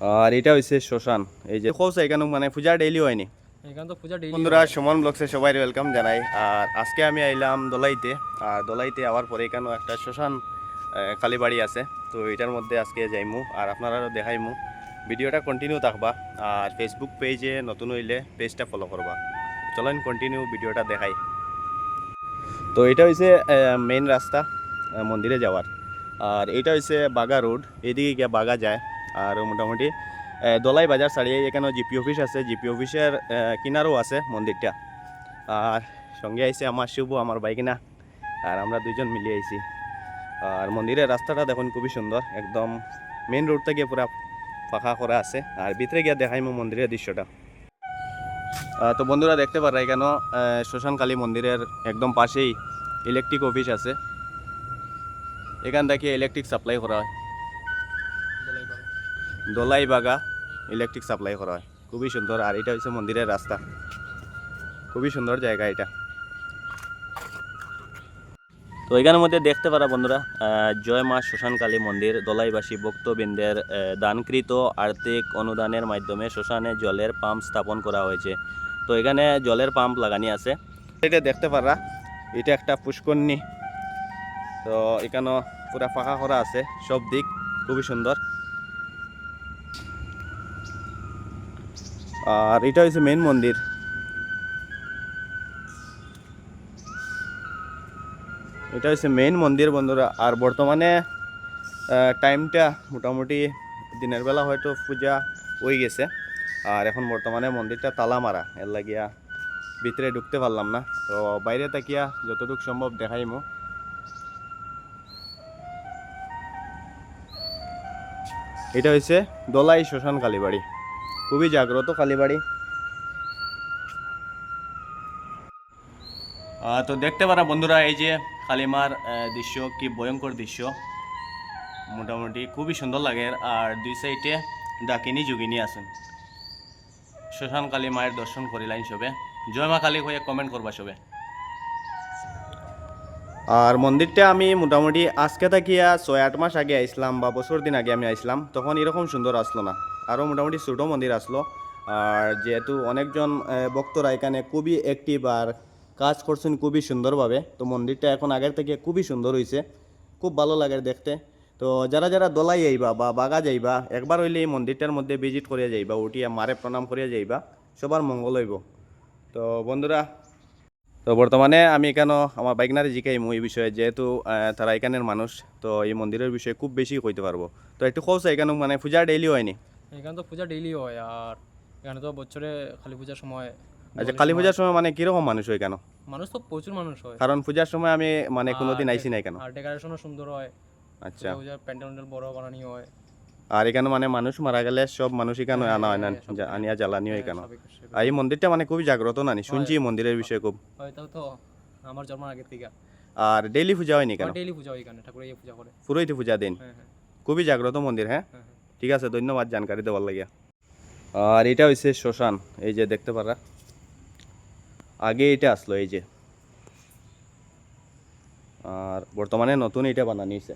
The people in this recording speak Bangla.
আর এটা হইছে শ্মশান। এই যে কৌছে এখানে মানে পূজা ডেইলি হয়নি এখানে তো পূজা ডেইলি বন্ধুরা সুমন ব্লগসে সবাই ওয়েলকাম জানাই। আর আজকে আমি আইলাম দোলাইতে। আর দোলাইতে আবার পরে এখানেও একটা শ্মশান কালীবাড়ি আছে। তো এটার মধ্যে আজকে যাইমু। আর আপনারাও দেখাইমু। ভিডিওটা কন্টিনিউ থাকবা। আর ফেসবুক পেজে নতুন হইলে পেজটা ফলো করবা। চলেন কন্টিনিউ ভিডিওটা দেখাই। তো এটা হইছে মেইন রাস্তা মন্দিরে যাওয়ার। আর এটা হইছে বাগা রোড এদিকে গিয়ে বাগা যায়। আর মোটামুটি দোলাই বাজার ছাড়িয়ে এখানে জিপি অফিস আছে। জিপি অফিসের কিনারও আছে মন্দিরটা। আর সঙ্গে আইছে আমার শুভ আমার বাইকিনা আর আমরা দুইজন মিলিয়ে আইছি। আর মন্দিরের রাস্তাটা দেখুন খুবই সুন্দর, একদম মেন রোড থেকে পুরা ফাঁকা করা আছে। আর ভিতরে গিয়ে দেখাইমু মন্দিরের দৃশ্যটা। তো বন্ধুরা দেখতে পারা এখানে শ্মশান কালী মন্দিরের একদম পাশেই ইলেকট্রিক অফিস আছে। এখান থেকে ইলেকট্রিক সাপ্লাই করা হয়। দোলাই বাগা ইলেকট্রিক সাপ্লাই করা হয়। খুবই সুন্দর, আর এটা হচ্ছে মন্দিরের রাস্তা। খুবই সুন্দর জায়গা এটা। তো এখানের মধ্যে দেখতে পারা বন্ধুরা জয় মা শ্মশান কালী মন্দির, দোলাইবাসী ভক্তবৃন্দের দানকৃত আর্থিক অনুদানের মাধ্যমে শ্মশানে জলের পাম্প স্থাপন করা হয়েছে। তো এখানে জলের পাম্প লাগানি আছে। এটা দেখতে পারা, এটা একটা পুষ্করণী। তো এখানে পুরা ফাঁকা করা আছে, সব দিক খুবই সুন্দর। আর এটা হচ্ছে মেন মন্দির। এটা হচ্ছে মেইন মন্দির বন্ধুরা। আর বর্তমানে টাইমটা মোটামুটি দিনের বেলা হয়তো পূজা হয়ে গেছে। আর এখন বর্তমানে মন্দিরটা তালা মারা এর লাগিয়া ভিতরে ঢুকতে পারলাম না। তো বাইরে তাকিয়া যতটুকু সম্ভব দেখাইমু। এটা হচ্ছে দোলাই শ্মশান কালীবাড়ি। খুবই জাগ্রত কালীবাড়ি। তো দেখতে পারা বন্ধুরা এই যে কালিমার দৃশ্য কি ভয়ঙ্কর দৃশ্য। মোটামুটি খুবই সুন্দর লাগে। আর দুই সাইডে ডাকিনী যোগিনী আছেন। শ্মশান কালী মায়ের দর্শন করিলাইন সবে। জয় মা কালী হয়ে কমেন্ট করবা সবে। আর মন্দিরটা আমি মোটামুটি আজকে থাকিয়া ছয় আট মাস আগে আইসলাম বা বছর দিন আগে আমি আইসলাম তখন এরকম সুন্দর আসলো না। আরও মোটামুটি ছোটো মন্দির আসলো। আর যেহেতু অনেকজন ভক্তরা এখানে খুবই অ্যাক্টিভ আর কাজ করছেন খুবই সুন্দরভাবে, তো মন্দিরটা এখন আগের থেকে খুবই সুন্দর হয়েছে খুব ভালো লাগে দেখতে। তো যারা যারা দোলাই যাইবা বা বাগা যাইবা, একবার হইলে এই মন্দিরটার মধ্যে ভিজিট করিয়া যাইবা, উঠিয়া মারে প্রণাম করিয়া যাইবা, সবার মঙ্গল হইব। তো বন্ধুরা, তো বর্তমানে আমি এখানে আমার বাইকনারে জিকাইমু এই বিষয়ে, যেহেতু তারা এখানের মানুষ, তো এই মন্দিরের বিষয়ে খুব বেশি কইতে পারব। তো একটু কৌছে এখানে মানে পূজা ডেইলি হয়নি এখানে তো পূজা ডেইলি হয় আর এখানে তো বছরে কালী পূজার সময় আচ্ছা কালী পূজার সময় মানে কীরকম মানুষ হয় কেন? মানুষ তো প্রচুর মানুষ হয়। কারণ পূজার সময় আমি মানে কোনোদিন আইসি নাই কেন? আর ডেকোরেশনও সুন্দর হয়। আচ্ছা। পূজার প্যান্ডেল বড় বানানি হয়। আর এখানে মানে মানুষ মারা গেলে সব মানুষ এখানে আনা হয় না হ্যাঁ, আনিয়া জ্বালানি হয় কেন? স্বাভাবিক, স্বাভাবিক। আর এই মন্দিরটা মানে খুবই জাগ্রত নানি শুনছি মন্দিরের বিষয়ে খুব। হয়তো তো আমার জন্মের আগের থেকে। আর ডেইলি পূজা হয়নি কেন? ডেইলি পূজা হয় এখানে ঠাকুর এই পূজা করে। পুরোহিত পূজা দিন? হ্যাঁ হ্যাঁ। খুবই জাগ্রত মন্দির হ্যাঁ? হ্যাঁ হ্যাঁ। ঠিক আছে, ধন্যবাদ জানকারি দেওয়ার লাগিয়া। আর এটা হয়েছে শ্মশান, এই যে দেখতে পারা আগে এটা আসলো, এই যে। আর বর্তমানে নতুন এটা বানানি হয়েছে